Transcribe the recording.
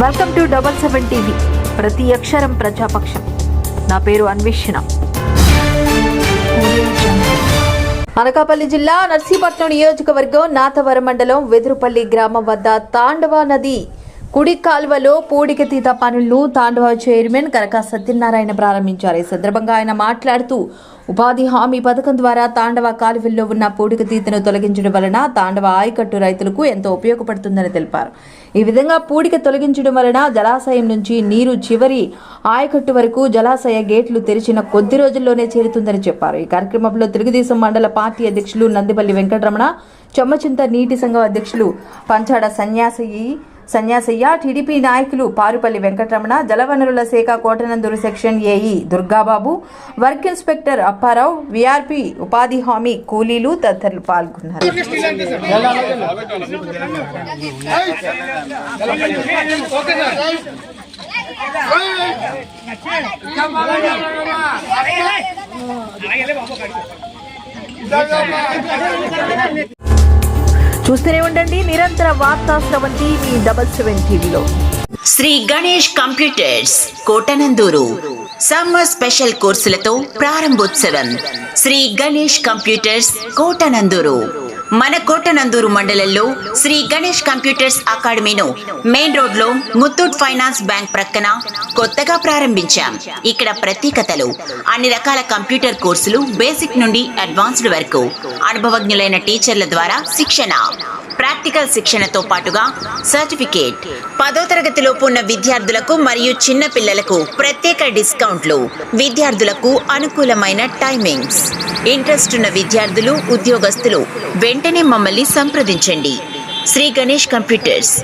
Welcome to double seven TV. ప్రతి అక్షరం ప్రజాపక్షం. నా పేరు అన్వేషణ. అనకాపల్లి జిల్లా నర్సీపట్నం నియోజకవర్గం నాతవరం మండలం వెదురుపల్లి గ్రామం వద్ద తాండవ నది కుడి కాల్వలో పూడికతీత పనులను తాండవ చైర్మన్ కనక సత్యనారాయణ ప్రారంభించారు. ఈ సందర్భంగా ఆయన మాట్లాడుతూ ఉపాధి హామీ పథకం ద్వారా తాండవ కాలువల్లో ఉన్న పూడికతీతను తొలగించడం వలన తాండవ ఆయకట్టు రైతులకు ఎంతో ఉపయోగపడుతుందని తెలిపారు. ఈ విధంగా పూడిక తొలగించడం వలన జలాశయం నుంచి నీరు చివరి ఆయకట్టు వరకు జలాశయ గేట్లు తెరిచిన కొద్ది రోజుల్లోనే చేరుతుందని చెప్పారు. ఈ కార్యక్రమంలో తెలుగుదేశం మండల పార్టీ అధ్యక్షులు నందిపల్లి వెంకటరమణ చొమ్మచింత నీటి సంఘం అధ్యక్షులు పంచాడ సన్యాసయ్యి సన్యాసయ్య టీడీపీ నాయకులు పారుపల్లి వెంకటరమణ జలవనరుల శాఖ Kotanandur section AE Durgababu work inspector Apparao VRP ఉపాధి హామీ కూలీలు తదితరులు పాల్గొన్నారు. చూస్తూనే ఉండండి. నిరంతర వార్తా స్రవంతి మీ డబల్ సెవెన్ టీవీలో. Shri Ganesh computers Kotanandur. Summer special కోర్సులతో ప్రారంభోత్సవం. శ్రీ గణేష్ కంప్యూటర్స్ కోటనందూరు. మన కోటనందూరు మండలంలో శ్రీ గణేష్ కంప్యూటర్స్ అకాడమీను మెయిన్ రోడ్లో ముత్తూట్ ఫైనాన్స్ బ్యాంక్ ప్రక్కన కొత్తగా ప్రారంభించాం. ఇక్కడ ప్రత్యేకతలు. అన్ని రకాల కంప్యూటర్ కోర్సులు బేసిక్ నుండి అడ్వాన్స్డ్ వరకు. అనుభవజ్ఞులైన టీచర్ల ద్వారా శిక్షణ. ప్రాక్టికల్ శిక్షణతో పాటుగా సర్టిఫికేట్. పదో తరగతిలోపు ఉన్న విద్యార్థులకు మరియు చిన్న పిల్లలకు ప్రత్యేక డిస్కౌంట్లు. విద్యార్థులకు అనుకూలమైన టైమింగ్స్. ఇంట్రెస్ట్ ఉన్న విద్యార్థులు ఉద్యోగస్తులు వెంటనే మమ్మల్ని సంప్రదించండి. శ్రీ గణేష్ కంప్యూటర్స్.